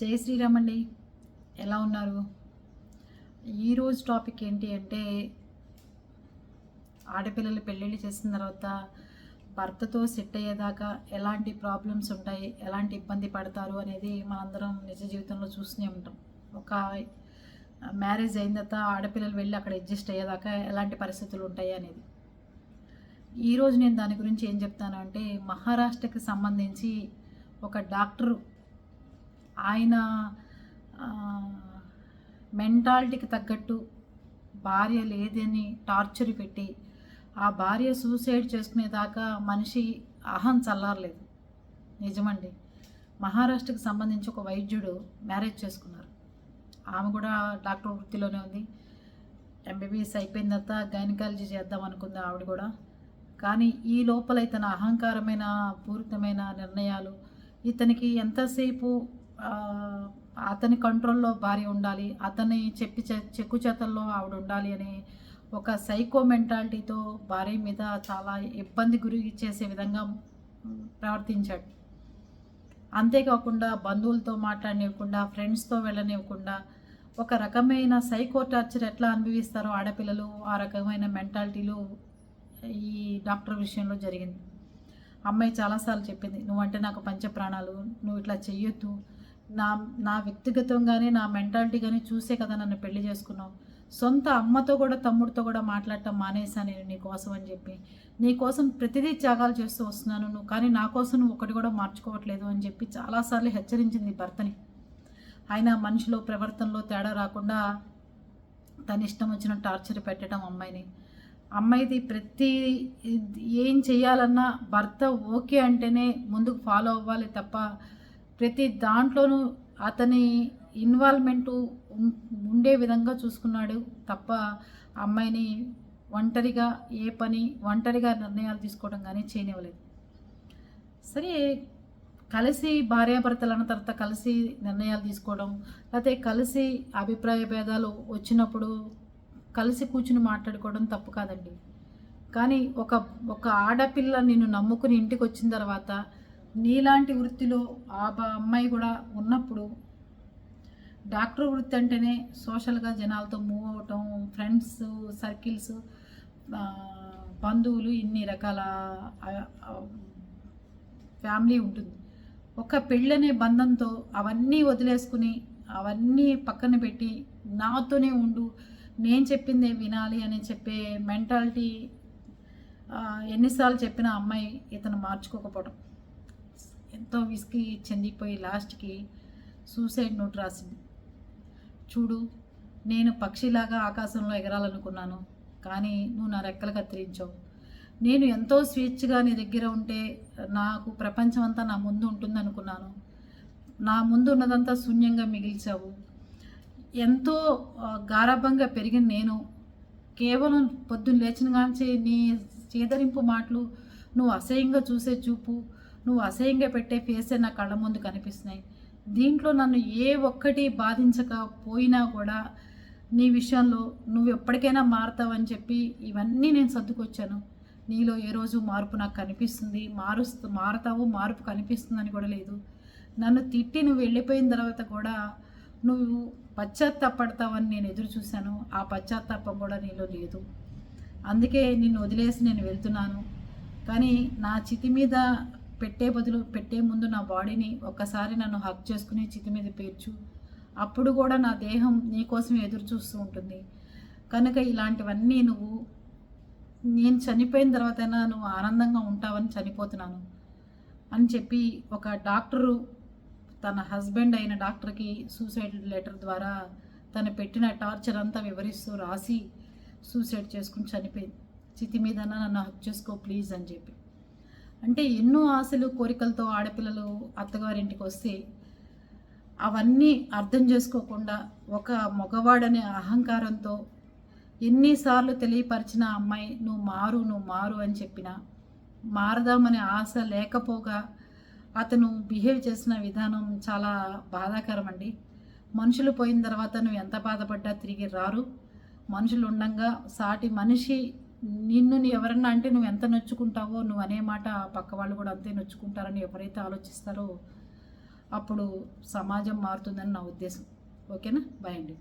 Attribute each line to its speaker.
Speaker 1: జై శ్రీరామ్ అండి ఎలా ఉన్నారు? ఈరోజు టాపిక్ ఏంటి అంటే ఆడపిల్లలు పెళ్ళిళ్ళు చేసిన తర్వాత భర్తతో సెట్ అయ్యేదాకా ఎలాంటి ప్రాబ్లమ్స్ ఉంటాయి ఎలాంటి ఇబ్బంది పడతారు అనేది మనందరం నిజ జీవితంలో చూస్తూనే ఉంటాం. ఒక మ్యారేజ్ అయిన తర్వాత ఆడపిల్లలు వెళ్ళి అక్కడ అడ్జస్ట్ అయ్యేదాకా ఎలాంటి పరిస్థితులు ఉంటాయి అనేది. ఈరోజు నేను దాని గురించి ఏం చెప్తాను అంటే మహారాష్ట్రకి సంబంధించి ఒక డాక్టరు ఆయన మెంటాలిటీకి తగ్గట్టు భార్య లేదని టార్చర్ పెట్టి ఆ భార్య సూసైడ్ చేసుకునేదాకా మనిషి అహం చల్లారలేదు. నిజమండి. మహారాష్ట్రకి సంబంధించి ఒక వైద్యుడు మ్యారేజ్ చేసుకున్నారు. ఆమె కూడా డాక్టర్ వృత్తిలోనే ఉంది. ఎంబీబీఎస్ అయిపోయిన తర్వాత గైనకాలజీ చేద్దాం అనుకుంది ఆవిడ కూడా. కానీ ఈ లోపల ఇతని అహంకారమైన పూరితమైన నిర్ణయాలు ఇతనికి ఎంతసేపు అతని కంట్రోల్లో భార్య ఉండాలి అతని చెప్పి చె- చెక్కు చేతల్లో ఆవిడ ఉండాలి అని ఒక సైకో మెంటాలిటీతో భార్య మీద చాలా ఇబ్బంది గురి చేసే విధంగా ప్రవర్తించాడు. అంతేకాకుండా బంధువులతో మాట్లాడనివ్వకుండా ఫ్రెండ్స్తో వెళ్ళనివ్వకుండా ఒక రకమైన సైకో టార్చర్ ఎట్లా అనుభవిస్తారో ఆడపిల్లలు ఆ రకమైన మెంటాలిటీలు ఈ డాక్టర్ విషయంలో జరిగింది. అమ్మాయి చాలాసార్లు చెప్పింది నువ్వంటే నాకు పంచ ప్రాణాలు నువ్వు ఇట్లా చెయ్యొద్దు నా నా వ్యక్తిగతంగానే నా మెంటాలిటీ కానీ చూసే కదా నన్ను పెళ్ళి చేసుకున్నావు. సొంత అమ్మతో కూడా తమ్ముడితో కూడా మాట్లాడటం మానేసా నేను నీ కోసం అని చెప్పి. నీ కోసం ప్రతిదీ త్యాగాలు చేస్తూ వస్తున్నాను నువ్వు కానీ నా కోసం నువ్వు ఒకటి కూడా మార్చుకోవట్లేదు అని చెప్పి చాలాసార్లు హెచ్చరించింది భర్తని. ఆయన మనిషిలో ప్రవర్తనలో తేడా రాకుండా తన ఇష్టం వచ్చిన టార్చర్ పెట్టడం అమ్మాయిని. అమ్మాయిది ప్రతి ఏం చేయాలన్నా భర్త ఓకే అంటేనే ముందుకు ఫాలో అవ్వాలి తప్ప ప్రతి దాంట్లోనూ అతని ఇన్వాల్వ్మెంటు ఉండే విధంగా చూసుకున్నాడు తప్ప అమ్మాయిని ఒంటరిగా ఏ పని ఒంటరిగా నిర్ణయాలు తీసుకోవడం కానీ చేయనివ్వలేదు. సరే కలిసి భార్యాభర్తలు అన్న తర్వాత కలిసి నిర్ణయాలు తీసుకోవడం లేకపోతే కలిసి అభిప్రాయ భేదాలు వచ్చినప్పుడు కలిసి కూర్చుని మాట్లాడుకోవడం తప్పు కాదండి. కానీ ఒక ఒక ఆడపిల్ల నిన్ను నమ్ముకుని ఇంటికి వచ్చిన తర్వాత నీలాంటి వృత్తిలో ఆ బా- అమ్మాయి కూడా ఉన్నప్పుడు డాక్టర్ వృత్తి అంటేనే సోషల్గా జనాలతో మూవ్ అవటం ఫ్రెండ్స్ సర్కిల్స్ బంధువులు ఇన్ని రకాల ఫ్యామిలీ ఉంటుంది. ఒక పెళ్ళనే బంధంతో అవన్నీ వదిలేసుకుని అవన్నీ పక్కన పెట్టి నాతోనే ఉండు నేను చెప్పిందే వినాలి అని చెప్పే మెంటాలిటీ ఎన్నిసార్లు చెప్పిన అమ్మాయి ఇతను మార్చుకోకపోవడం ఎంతో విసిగి చెందిపోయి లాస్ట్కి సూసైడ్ నోట్ రాసింది. చూడు నేను పక్షిలాగా ఆకాశంలో ఎగరాలనుకున్నాను కానీ నువ్వు నా రెక్కలు కత్తిరించావు. నేను ఎంతో స్వేచ్ఛగా నీ దగ్గర ఉంటే నాకు ప్రపంచం అంతా నా ముందు ఉంటుంది అనుకున్నాను నా ముందు ఉన్నదంతా శూన్యంగా మిగిల్చావు. ఎంతో గారాభంగా గారాబంగా పెరిగిన నేను కేవలం పొద్దున్న లేచిన కాంచి నీ చేదరింపు మాటలు నువ్వు అసహ్యంగా చూసే చూపు నువ్వు అసహ్యంగా పెట్టే ఫేసే నా కళ్ళ ముందు కనిపిస్తున్నాయి. దీంట్లో నన్ను ఏ ఒక్కటి బాధించకపోయినా కూడా నీ విషయంలో నువ్వు ఎప్పటికైనా మారుతావని చెప్పి ఇవన్నీ నేను సర్దుకొచ్చాను. నీలో ఏ రోజు మార్పు నాకు కనిపిస్తుంది? మారుస్తూ మారుతావు మార్పు కనిపిస్తుందని కూడా లేదు. నన్ను తిట్టి నువ్వు వెళ్ళిపోయిన తర్వాత కూడా నువ్వు పశ్చాత్తాపడతావని నేను ఎదురు చూశాను. ఆ పశ్చాత్తాపం కూడా నీలో లేదు. అందుకే నిన్ను వదిలేసి నేను వెళ్తున్నాను. కానీ నా చితి మీద పెట్టే బదులు పెట్టే ముందు నా బాడీని ఒక్కసారి నన్ను హక్ చేసుకుని చితి మీద పేర్చు. అప్పుడు కూడా నా దేహం నీ కోసం ఎదురు చూస్తూ ఉంటుంది. కనుక ఇలాంటివన్నీ నువ్వు నేను చనిపోయిన తర్వాతైనా నువ్వు ఆనందంగా ఉంటావని చనిపోతున్నాను అని చెప్పి ఒక డాక్టరు తన హస్బెండ్ అయిన డాక్టర్కి సూసైడ్ లెటర్ ద్వారా తను పెట్టిన టార్చర్ అంతా వివరిస్తూ రాసి సూసైడ్ చేసుకుని చనిపోయింది చితి మీద నన్ను హక్ చేసుకో ప్లీజ్ అని చెప్పి. అంటే ఎన్నో ఆశలు కోరికలతో ఆడపిల్లలు అత్తగారింటికి వస్తే అవన్నీ అర్థం చేసుకోకుండా ఒక మగవాడనే అహంకారంతో ఎన్నిసార్లు తెలియపరిచిన అమ్మాయి నువ్వు మారు నువ్వు మారు అని చెప్పిన మారదామనే ఆశ లేకపోగా అతను బిహేవ్ చేసిన విధానం చాలా బాధాకరం అండి మనుషులు పోయిన తర్వాత నువ్వు ఎంత బాధపడ్డా తిరిగి రారు. మనుషులు ఉండంగా సాటి మనిషి నిన్ను ఎవరన్నా అంటే నువ్వు ఎంత నొచ్చుకుంటావో నువ్వు అనే మాట పక్క వాళ్ళు కూడా అంతే నొచ్చుకుంటారని ఎవరైతే ఆలోచిస్తారో అప్పుడు సమాజం మారుతుందని నా ఉద్దేశం. ఓకేనా? బాయ్ అండి.